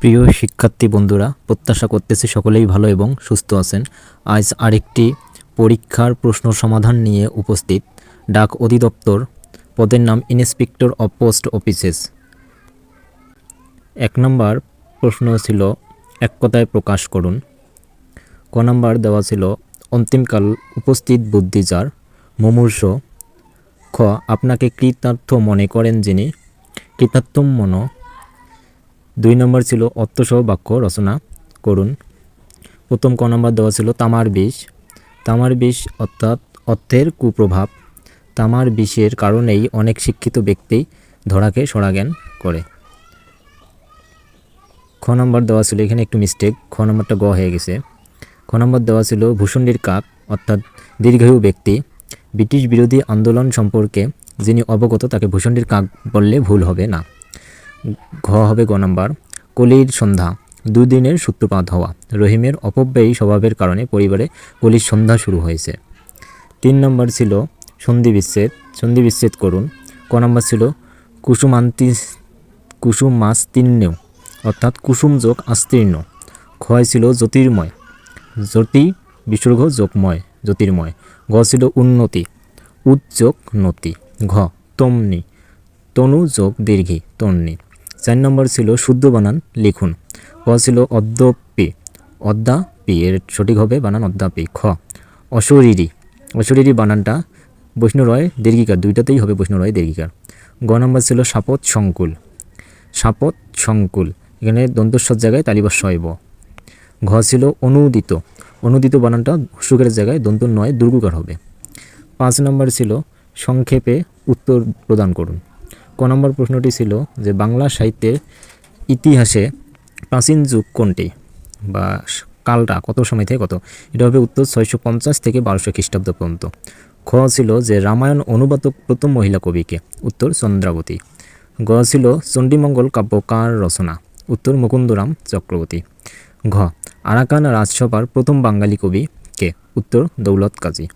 প্রিয় শিক্ষার্থী বন্ধুরা, প্রত্যাশা করতেছি সকলেই ভালো এবং সুস্থ আছেন। আজ আরেকটি পরীক্ষার প্রশ্ন সমাধান নিয়ে উপস্থিত ডাক অধিদপ্তর, পদের নাম ইন্সপেক্টর অফ পোস্ট অফিসেস এক নম্বর প্রশ্ন ছিল, এক কথায় প্রকাশ করুন। ক নম্বর দেওয়া ছিল, অন্তিমকাল উপস্থিত বুদ্ধি যার, মুমূর্ষ। খ, আপনাকে কৃতার্থ মনে করেন যিনি কৃতার্থ মন দুই নম্বর ছিল অর্থসহ বাক্য রচনা করুন। প্রথম ক নম্বর দেওয়া ছিল তামার বিষ। তামার বিষ অর্থাৎ অর্থের কুপ্রভাব। তামার বিষের কারণেই অনেক শিক্ষিত ব্যক্তি ধরাকে সরাজ্ঞান করে। খ নম্বর দেওয়া ছিল, এখানে একটু মিস্টেক খ নম্বরটা গ হয়ে গেছে। খ নম্বর দেওয়া ছিল ভূষণ্ডির কাক, অর্থাৎ দীর্ঘায়ু ব্যক্তি। ব্রিটিশ বিরোধী আন্দোলন সম্পর্কে যিনি অবগত, তাকে ভূষণ্ডির কাক বললে ভুল হবে না। ঘ হবে গ নাম্বার, কলির সন্ধ্যা দুদিনের সূত্রপাত হওয়া। রহিমের অপব্যয়ী স্বভাবের কারণে পরিবারে কলির সন্ধ্যা শুরু হয়েছে। তিন নম্বর ছিল সন্ধি বিচ্ছেদ সন্ধি বিচ্ছেদ করুন। ক নম্বর ছিল কুসুমান্তি কুসুমাস্তীর্ণ অর্থাৎ কুসুম যোগ আস্তীর্ণ। ক্ষয় ছিল জ্যোতির্ময়, জ্যোতি বিসর্গ যোগময়, জ্যোতির্ময়। ঘ ছিল উন্নতি উদ্যোগ নতি। ঘ তমনি তনু যোগ দীর্ঘি, তন্নি। চার নম্বর ছিল শুদ্ধ বানান, লিখুন। ক ছিল অদ্যপি অদ্যাপি এর সঠিক হবে বানান অদ্যাপি খ। অশরীরী অশরীরী বানানটা বৈষ্ণুরয় দীর্ঘিকার, দুইটাতেই হবে বৈষ্ণুরয় দীর্ঘিকার। গ নম্বর ছিল সাপত সংকুল সাপত সংকুল, এখানে দন্তস্বর জায়গায় তালিবাস শৈব ঘ ছিল অনুদিত অনুদিত বানানটা সুখের জায়গায় দন্ত নয় দুর্গুকার হবে। পাঁচ নম্বর ছিল সংক্ষেপে উত্তর প্রদান করুন। ক নম্বর প্রশ্নটি ছিল যে বাংলা সাহিত্যের ইতিহাসে প্রাচীন যুগ কোনটি? বা কালটা কত সময় থেকে কত? এটা হবে উত্তর ছয়শো পঞ্চাশ থেকে বারোশো খ্রিস্টাব্দ পর্যন্ত। খ ছিল যে রামায়ণ অনুবাদক প্রথম মহিলা কবিকে। উত্তর চন্দ্রাবতী। গ ছিল চণ্ডীমঙ্গল কাব্য কার রচনা। উত্তর মুকুন্দরাম চক্রবর্তী। ঘ, আরাকান রাজসভার প্রথম বাঙালি কবি কে উত্তর দৌলত কাজী।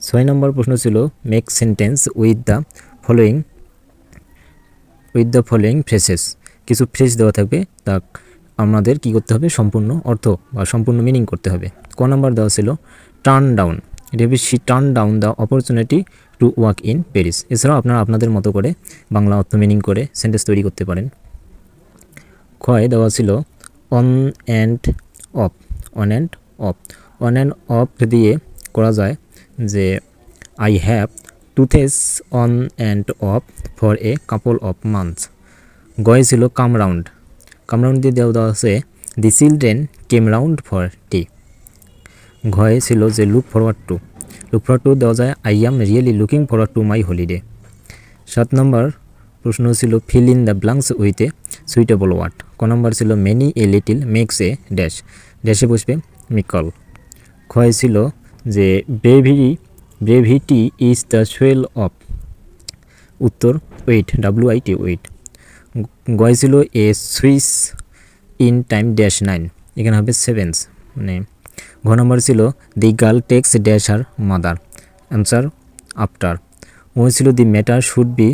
ছয় নম্বর প্রশ্ন ছিল make sentence with the following with the following phrases কিছু ফ্রেস দেওয়া থাকবে, তা আমাদের কি করতে হবে? সম্পূর্ণ অর্থ বা সম্পূর্ণ মিনিং করতে হবে। ক নাম্বার দেওয়া ছিল টার্ন ডাউন এটা হবে she turn down the opportunity to work in Paris এছাড়াও আপনারা আপনাদের মতো করে বাংলা অর্থ মিনিং করে সেন্টেন্স তৈরি করতে পারেন। ক্ষয় দেওয়া ছিল on and off on and off on and off দিয়ে করা যায় যে I have toothache on and off for a couple of months গয়ে ছিল কাম রাউন্ড কাম রাউন্ড দিয়ে দেওয়া দেওয়া আছে the children came round for tea ঘয়ে ছিল যে look forward to look forward to দেওয়া যায় I am really looking forward to my holiday সাত নম্বর প্রশ্ন ছিল fill in the blanks with a suitable word ক নম্বর ছিল many a little makes a dash ড্যাশে বসবে মিকল ক্ষয় ছিল যে brevity brevity is the soul of উত্তর wit W I T wit গয় ছিল এ সুইস ইন টাইম ড্যাশ নাইন এখানে হবে সেভেন্স মানে ঘ নম্বর ছিল the girl takes dash her mother answer after ও ছিল the matter should be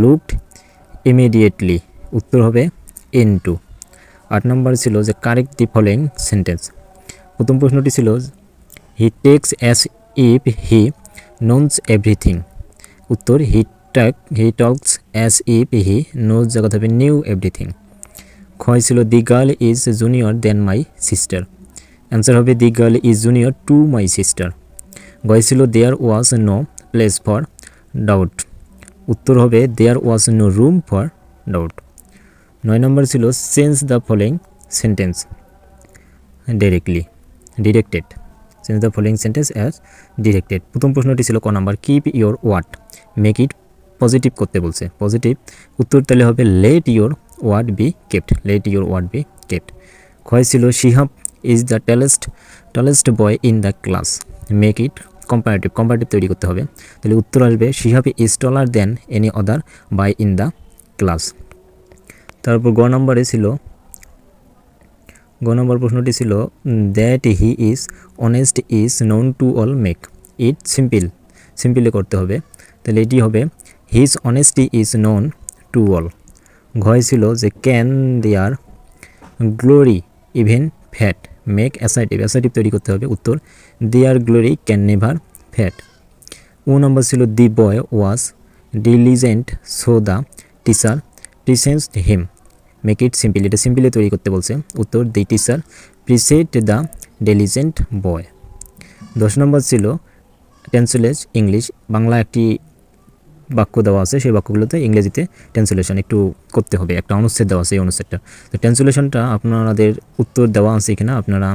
looked immediately উত্তর হবে এন টু আট নম্বর ছিল, যে কারেক্ট দি ফলোয়িং সেন্টেন্স প্রথম প্রশ্নটি ছিল he talks as if he knows everything উত্তর he talk he talks as if he knows জায়গা হবে নিউ এভরিথিং ক্ষয় ছিল the girl is junior than my sister answer হবে the girl is junior to my sister গয় ছিল there was no place for doubt উত্তর হবে there was no room for doubt নয় নম্বর ছিল change the following sentence directly directed change the following sentence as directed প্রথম প্রশ্নটি ছিল ক number keep your word make it positive করতে বলছে। পজিটিভ উত্তর তাহলে হবে let your word be kept let your word be kept ক্ষয় ছিল Shihab is the tallest tallest boy in the class make it comparative comparative তৈরি করতে হবে। তাহলে উত্তর আসবে Shihab is taller than any other boy in the class তারপর গ নম্বরে ছিল গ নম্বর প্রশ্নটি ছিল that he is honest is known to all make it simple সিম্পলে করতে হবে। তাহলে এটি হবে his honesty is known to all ঘয় ছিল যে can their glory ever fade make assertive assertive তৈরি করতে হবে, উত্তর their glory can never fade ও নম্বর ছিল the boy was diligent so the teacher praised him make it simple এটা সিম্পলি তৈরি করতে বলছে। উত্তর the teacher praised the diligent boy দশ নম্বর ছিল ট্রান্সলেজ ইংলিশ বাংলা একটি বাক্য দেওয়া আছে, সেই বাক্যগুলোতে ইংরেজিতে ট্রান্সলেশন একটু করতে হবে। একটা অনুচ্ছেদ দেওয়া আছে এই অনুচ্ছেদটা। তো ট্রান্সলেশনটা আপনাদের উত্তর দেওয়া আছে কিনা আপনারা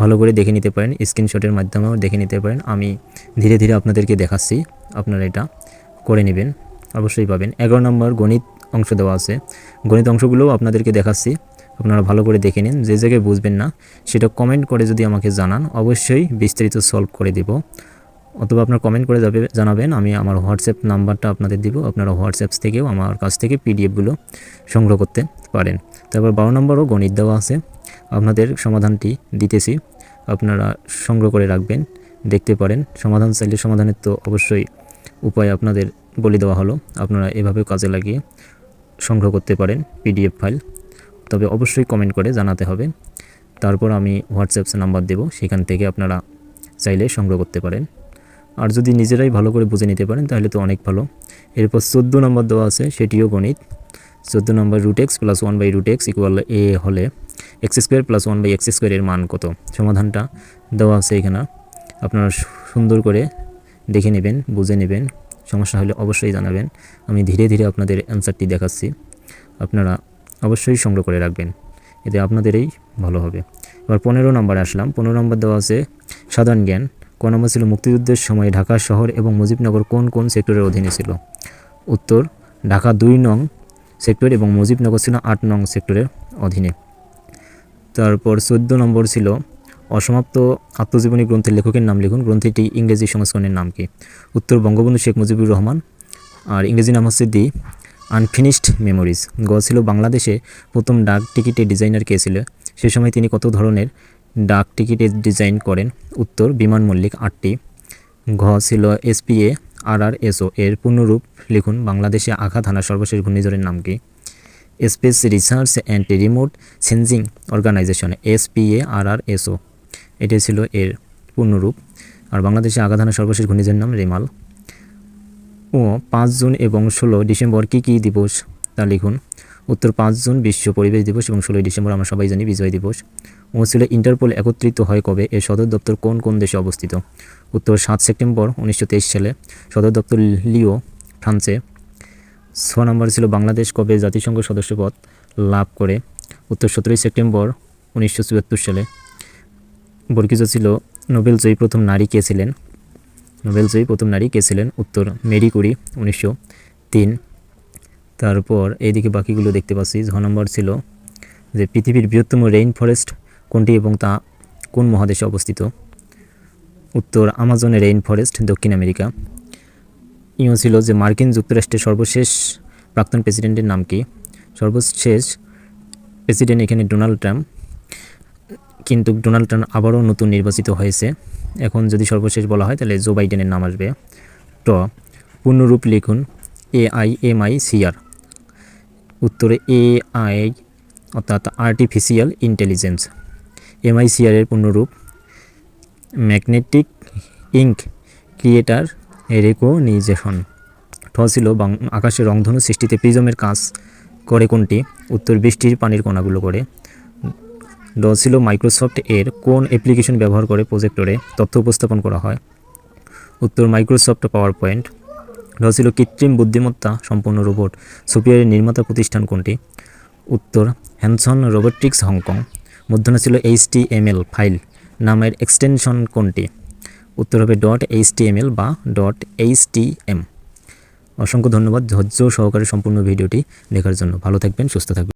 ভালো করে দেখে নিতে পারেন। স্ক্রিনশটের মাধ্যমেও দেখে নিতে পারেন। আমি ধীরে ধীরে আপনাদেরকে দেখাচ্ছি। আপনারা এটা করে নেবেন। অবশ্যই পাবেন। এগারো নম্বর গণিত অংশ দেওয়া আছে। গণিত অংশগুলোও আপনাদেরকে দেখাচ্ছি। আপনারা ভালো করে দেখে নিন, যে জায়গায় বুঝবেন না, সেটা কমেন্ট করে যদি আমাকে জানান, অবশ্যই বিস্তারিত সলভ করে দেব। অথবা আপনার কমেন্ট করে যাবে জানাবেন, আমি আমার হোয়াটসঅ্যাপ নাম্বারটা আপনাদের দিব, আপনারা হোয়াটসঅ্যাপ থেকেও আমার কাছ থেকে পিডিএফগুলো সংগ্রহ করতে পারেন। তারপর বারো নম্বরও গণিত দেওয়া আছে। আপনাদের সমাধানটি দিতেছি। আপনারা সংগ্রহ করে রাখবেন, দেখতে পারেন। সমাধান চাইলে সমাধানের তো অবশ্যই উপায় আপনাদের বলে দেওয়া হলো। আপনারা এভাবে কাজে লাগিয়ে সংগ্রহ করতে পারেন পিডিএফ ফাইল। তবে অবশ্যই কমেন্ট করে জানাতে হবে। তারপর আমি হোয়াটসঅ্যাপ নাম্বার দেব, সেখান থেকে আপনারা চাইলে সংগ্রহ করতে পারেন। আর যদি নিজেরাই ভালো করে বুঝে নিতে পারেন, তাহলে তো অনেক ভালো। এরপর চোদ্দ নম্বর দেওয়া আছে, সেটিও গণিত। চোদ্দ number root x plus one by root x equal a হলে x square plus one by x স্কোয়ারের মান কত? সমাধানটা দেওয়া আছে এখানে। আপনারা সুন্দর করে দেখে নেবেন, বুঝে নেবেন। সমস্যা হলে অবশ্যই জানাবেন। আমি ধীরে ধীরে আপনাদের অ্যান্সারটি দেখাচ্ছি। আপনারা অবশ্যই সংগ্রহ করে রাখবেন। এতে আপনাদেরই ভালো হবে। এবার পনেরো নম্বরে আসলাম। পনেরো নম্বর দেওয়া আছে, সাধারণ জ্ঞান। ক নম্বর ছিল মুক্তিযুদ্ধের সময় ঢাকা শহর এবং মুজিবনগর কোন কোন সেক্টরের অধীনে ছিল? উত্তর, ঢাকা দুই নং সেক্টর এবং মুজিবনগর ছিল আট নং সেক্টরের অধীনে। তারপর চোদ্দ নম্বর ছিল অসমাপ্ত আত্মজীবনী গ্রন্থের লেখকের নাম লিখুন। গ্রন্থটি ইংরেজি সংস্করণের নাম কি? উত্তর বঙ্গবন্ধু শেখ মুজিবুর রহমান। আর ইংরেজি নাম হচ্ছে দি আনফিনিশড মেমোরিজ। গ ছিল বাংলাদেশে প্রথম ডাক টিকিটের ডিজাইনার কে ছিল? সে সময় তিনি কত ধরনের ডাক টিকিটের ডিজাইন করেন? উত্তর, বিমান মল্লিক আটটি। ঘ ছিল এসপিএ আর আর এসও এর পূর্ণরূপ লিখুন, বাংলাদেশে আঘাত হানা সর্বশেষ ঘূর্ণিঝড়ের নাম কি? Space research and remote sensing organization, SPA R R SO এটাই ছিল এর পূর্ণরূপ। আর বাংলাদেশে হানা সর্বশেষ ঘূর্ণিঝড়ের নাম রেমাল। ও পাঁচ জুন এবং ষোলো ডিসেম্বর কী কী দিবস তা লিখুন। উত্তর, পাঁচ জুন বিশ্ব পরিবেশ দিবস এবং ষোলোই ডিসেম্বর আমরা সবাই জানি বিজয় দিবস। ও ছিল ইন্টারপোল একত্রিত হয় কবে? এর সদর দপ্তর কোন কোন দেশে অবস্থিত? উত্তর, সাত সেপ্টেম্বর উনিশশো তেইশ সালে। সদর দপ্তর লিও, ফ্রান্সে। ছ নম্বর ছিল বাংলাদেশ কবে জাতিসংঘ সদস্যপদ লাভ করে? উত্তর, সতেরোই সেপ্টেম্বর উনিশশো চুয়াত্তর সালে। বর্গিত ছিল নোবেল জয়ী প্রথম নারী কে ছিলেন? নোবেল জয়ী প্রথম নারী কে ছিলেন? উত্তর, মেরি কুরি, উনিশশো তিন। তারপর এইদিকে বাকিগুলো দেখতে পাচ্ছি। ছ নম্বর ছিল যে পৃথিবীর বৃহত্তম রেইন ফরেস্ট কোনটি এবং তা কোন মহাদেশে অবস্থিত? উত্তর আমাজনের রেইন ফরেস্ট, দক্ষিণ আমেরিকা। ইও ছিল যে মার্কিন যুক্তরাষ্ট্রের সর্বশেষ প্রাক্তন প্রেসিডেন্টের নাম কি? সর্বশেষ প্রেসিডেন্ট এখানে ডোনাল্ড ট্রাম্প। কিন্তু ডোনাল্ড ট্রাম্প আবারও নতুন নির্বাচিত হয়েছে। এখন যদি সর্বশেষ বলা হয়, তাহলে জো বাইডেনের নাম আসবে ট। পূর্ণরূপ লিখুন A I M I CR উত্তরে এ আই অর্থাৎ আর্টিফিশিয়াল ইন্টেলিজেন্স। এম এমআইসিআর এর পূর্ণরূপ ম্যাগনেটিক ইঙ্ক ক্রিয়েটার রেকোনিজেশন ঠ ছিল আকাশের রংধনু সৃষ্টিতে প্রিজমের কাজ করে কোনটি? উত্তর বৃষ্টির পানির কণাগুলো করে। ড ছিল মাইক্রোসফট এর কোন অ্যাপ্লিকেশন ব্যবহার করে প্রজেক্টরে তথ্য উপস্থাপন করা হয়? উত্তর, মাইক্রোসফট পাওয়ার পয়েন্ট ড ছিল কৃত্রিম বুদ্ধিমত্তা সম্পন্ন রোবট সুপিয়ারের নির্মাতা প্রতিষ্ঠান কোনটি? উত্তর, হ্যানসন রোবোটিক্স হংকং। মধ্যনা ছিল এইচটিএমএল ফাইল, নামের এক্সটেনশন কোনটি? উত্তর হবে ডট এইচটিএমএল বা ডট এইচটিএম। অসংখ্য ধন্যবাদ ধৈর্য সহকারে সম্পূর্ণ ভিডিওটি দেখার জন্য। ভালো থাকবেন, সুস্থ থাকবেন।